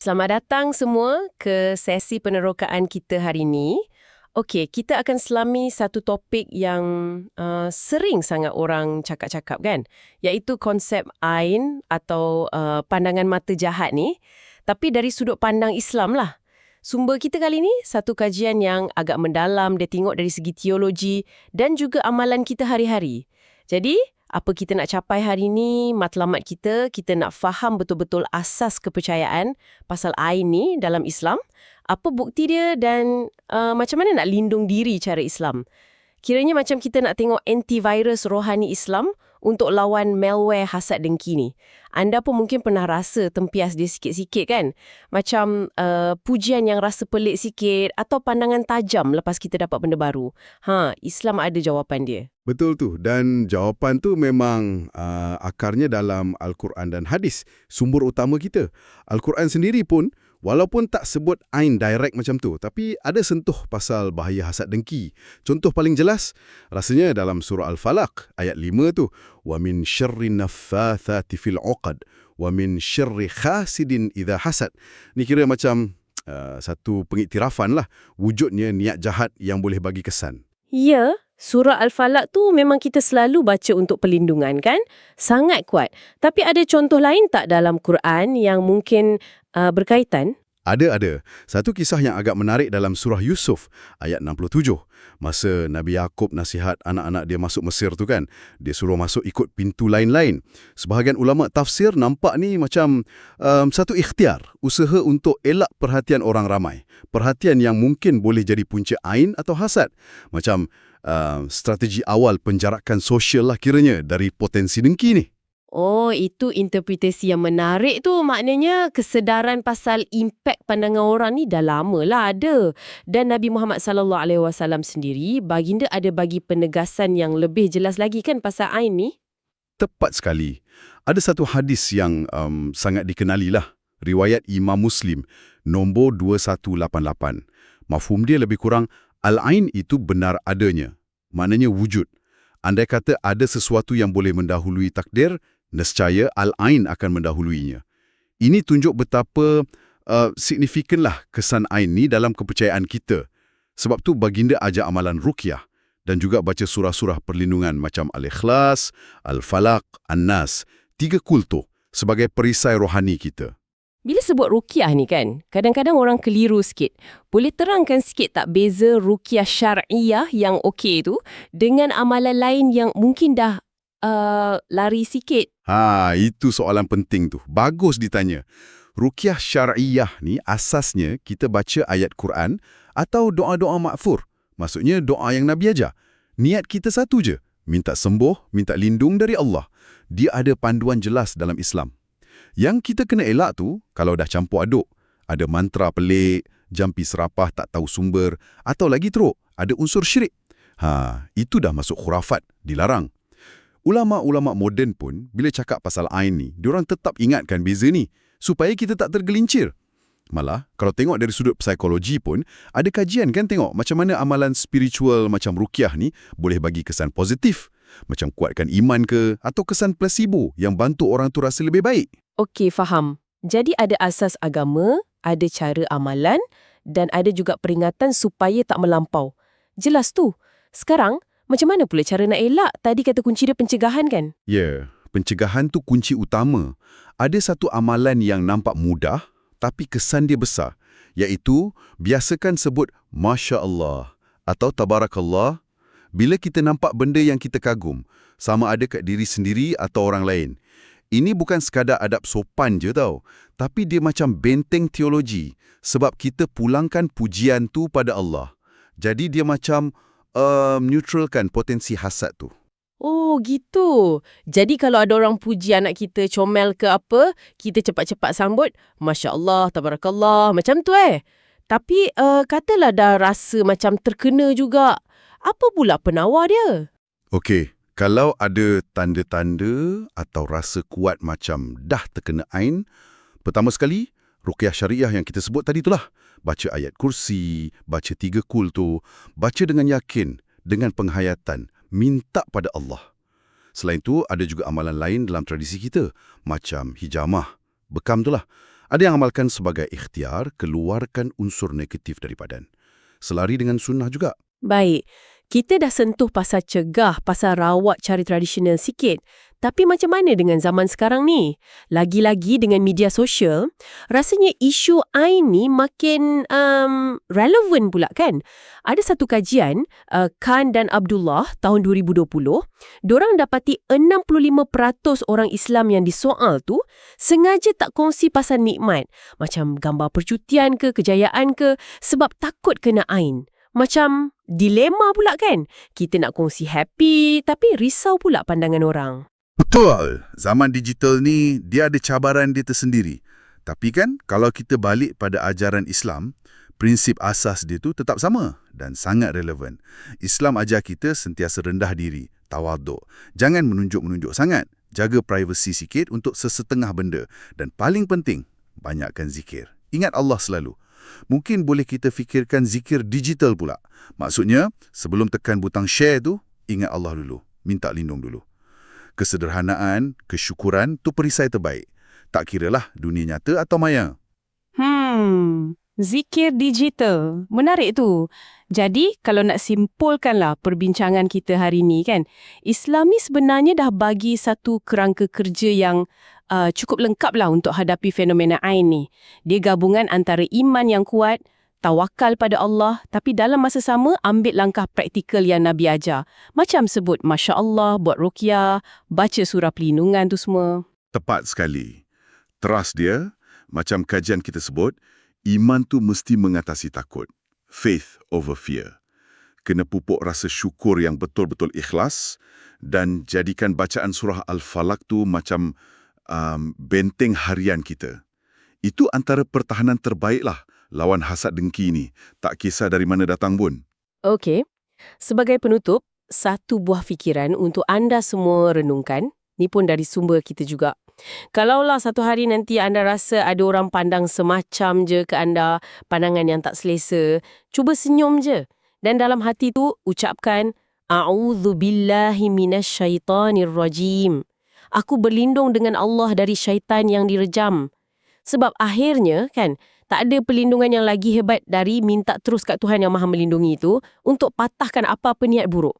Selamat datang semua ke sesi penerokaan kita hari ini. Okey, kita akan selami satu topik yang uh, sering sangat orang cakap-cakap kan, iaitu konsep ain atau uh, pandangan mata jahat ni, tapi dari sudut pandang Islam lah. Sumber kita kali ni satu kajian yang agak mendalam, dia tengok dari segi teologi dan juga amalan kita hari-hari. Jadi, apa kita nak capai hari ini, matlamat kita, kita nak faham betul-betul asas kepercayaan pasal ain ni dalam Islam, apa bukti dia dan uh, macam mana nak lindung diri cara Islam. Kiranya macam kita nak tengok antivirus rohani Islam untuk lawan malware hasad dengki ni. Anda pun mungkin pernah rasa tempias dia sikit-sikit kan? Macam uh, pujian yang rasa pelik sikit atau pandangan tajam lepas kita dapat benda baru. Ha, Islam ada jawapan dia. Betul tu dan jawapan tu memang uh, akarnya dalam Al-Quran dan hadis, sumber utama kita. Al-Quran sendiri pun walaupun tak sebut ain direct macam tu, tapi ada sentuh pasal bahaya hasad dengki. Contoh paling jelas rasanya dalam surah Al-Falaq ayat 5 tu, syarri naffathati fil 'uqad wa min syarri hasidin idza hasad. Ni kira macam uh, satu pengiktirafan lah wujudnya niat jahat yang boleh bagi kesan. Ya, surah Al-Falaq tu memang kita selalu baca untuk perlindungan kan? Sangat kuat. Tapi ada contoh lain tak dalam Quran yang mungkin uh, berkaitan? Ada, ada. Satu kisah yang agak menarik dalam surah Yusuf, ayat 67. Masa Nabi Yaakob nasihat anak-anak dia masuk Mesir tu kan, dia suruh masuk ikut pintu lain-lain. Sebahagian ulama tafsir nampak ni macam um, satu ikhtiar, usaha untuk elak perhatian orang ramai. Perhatian yang mungkin boleh jadi punca ain atau hasad. Macam uh, strategi awal penjarakan sosial lah kiranya dari potensi dengki ni. Oh, itu interpretasi yang menarik tu. Maknanya kesedaran pasal impak pandangan orang ni dah lama lah ada. Dan Nabi Muhammad sallallahu alaihi wasallam sendiri baginda ada bagi penegasan yang lebih jelas lagi kan pasal ain ni? Tepat sekali. Ada satu hadis yang um, sangat dikenali lah. Riwayat Imam Muslim, nombor 2188. Mafhum dia lebih kurang, Al-Ain itu benar adanya. Maknanya wujud. Andai kata ada sesuatu yang boleh mendahului takdir, nescaya Al-Ain akan mendahuluinya. Ini tunjuk betapa uh, signifikanlah kesan Ain ni dalam kepercayaan kita. Sebab tu baginda ajak amalan rukyah dan juga baca surah-surah perlindungan macam Al-Ikhlas, Al-Falaq, An-Nas, tiga kultu sebagai perisai rohani kita. Bila sebut rukyah ni kan, kadang-kadang orang keliru sikit. Boleh terangkan sikit tak beza rukyah syar'iyah yang okey tu dengan amalan lain yang mungkin dah uh, lari sikit? Ha, itu soalan penting tu. Bagus ditanya. Rukyah syar'iyah ni asasnya kita baca ayat Quran atau doa-doa makfur. Maksudnya doa yang Nabi ajar. Niat kita satu je, minta sembuh, minta lindung dari Allah. Dia ada panduan jelas dalam Islam. Yang kita kena elak tu, kalau dah campur aduk, ada mantra pelik, jampi serapah tak tahu sumber, atau lagi teruk, ada unsur syirik. Ha, itu dah masuk khurafat, dilarang. Ulama-ulama moden pun, bila cakap pasal ain ni, diorang tetap ingatkan beza ni, supaya kita tak tergelincir. Malah, kalau tengok dari sudut psikologi pun, ada kajian kan tengok macam mana amalan spiritual macam rukyah ni boleh bagi kesan positif. Macam kuatkan iman ke, atau kesan placebo yang bantu orang tu rasa lebih baik. Okey, faham. Jadi ada asas agama, ada cara amalan dan ada juga peringatan supaya tak melampau. Jelas tu. Sekarang, macam mana pula cara nak elak? Tadi kata kunci dia pencegahan kan? Ya, yeah, pencegahan tu kunci utama. Ada satu amalan yang nampak mudah tapi kesan dia besar, iaitu biasakan sebut Masya Allah atau Tabarakallah bila kita nampak benda yang kita kagum, sama ada kat diri sendiri atau orang lain. Ini bukan sekadar adab sopan je tau, tapi dia macam benteng teologi sebab kita pulangkan pujian tu pada Allah. Jadi dia macam uh, neutralkan potensi hasad tu. Oh, gitu. Jadi kalau ada orang puji anak kita comel ke apa, kita cepat-cepat sambut, Masya Allah, Tabarakallah, macam tu eh. Tapi uh, katalah dah rasa macam terkena juga. Apa pula penawar dia? Okey, kalau ada tanda-tanda atau rasa kuat macam dah terkena ain, pertama sekali, ruqyah syariah yang kita sebut tadi itulah. Baca ayat kursi, baca tiga kul tu, baca dengan yakin, dengan penghayatan, minta pada Allah. Selain itu, ada juga amalan lain dalam tradisi kita, macam hijamah, bekam itulah. Ada yang amalkan sebagai ikhtiar keluarkan unsur negatif dari badan. Selari dengan sunnah juga. Baik, kita dah sentuh pasal cegah, pasal rawat cari tradisional sikit. Tapi macam mana dengan zaman sekarang ni? Lagi-lagi dengan media sosial, rasanya isu ain ni makin um, relevan pula kan? Ada satu kajian, uh, Khan dan Abdullah tahun 2020, dorang dapati 65% orang Islam yang disoal tu sengaja tak kongsi pasal nikmat. Macam gambar percutian ke, kejayaan ke, sebab takut kena ain. Macam dilema pula kan? Kita nak kongsi happy tapi risau pula pandangan orang. Betul. Zaman digital ni dia ada cabaran dia tersendiri. Tapi kan kalau kita balik pada ajaran Islam, prinsip asas dia tu tetap sama dan sangat relevan. Islam ajar kita sentiasa rendah diri, tawaduk. Jangan menunjuk-menunjuk sangat. Jaga privasi sikit untuk sesetengah benda. Dan paling penting, banyakkan zikir. Ingat Allah selalu. Mungkin boleh kita fikirkan zikir digital pula. Maksudnya, sebelum tekan butang share tu, ingat Allah dulu. Minta lindung dulu kesederhanaan, kesyukuran tu perisai terbaik. Tak kiralah dunia nyata atau maya. Hmm, zikir digital. Menarik tu. Jadi, kalau nak simpulkanlah perbincangan kita hari ini kan, Islam ni sebenarnya dah bagi satu kerangka kerja yang uh, cukup lengkap lah untuk hadapi fenomena ain ni. Dia gabungan antara iman yang kuat, tawakal pada Allah tapi dalam masa sama ambil langkah praktikal yang Nabi ajar. Macam sebut Masya Allah, buat rukyah, baca surah pelindungan tu semua. Tepat sekali. Trust dia, macam kajian kita sebut, iman tu mesti mengatasi takut. Faith over fear. Kena pupuk rasa syukur yang betul-betul ikhlas dan jadikan bacaan surah Al-Falaq tu macam um, benteng harian kita. Itu antara pertahanan terbaiklah lawan hasad dengki ni, tak kisah dari mana datang pun. Okey. Sebagai penutup, satu buah fikiran untuk anda semua renungkan. Ni pun dari sumber kita juga. Kalaulah satu hari nanti anda rasa ada orang pandang semacam je ke anda, pandangan yang tak selesa, cuba senyum je. Dan dalam hati tu ucapkan, A'udhu billahi minasyaitanir rajim. Aku berlindung dengan Allah dari syaitan yang direjam. Sebab akhirnya, kan, tak ada perlindungan yang lagi hebat dari minta terus kat Tuhan yang maha melindungi itu untuk patahkan apa-apa niat buruk.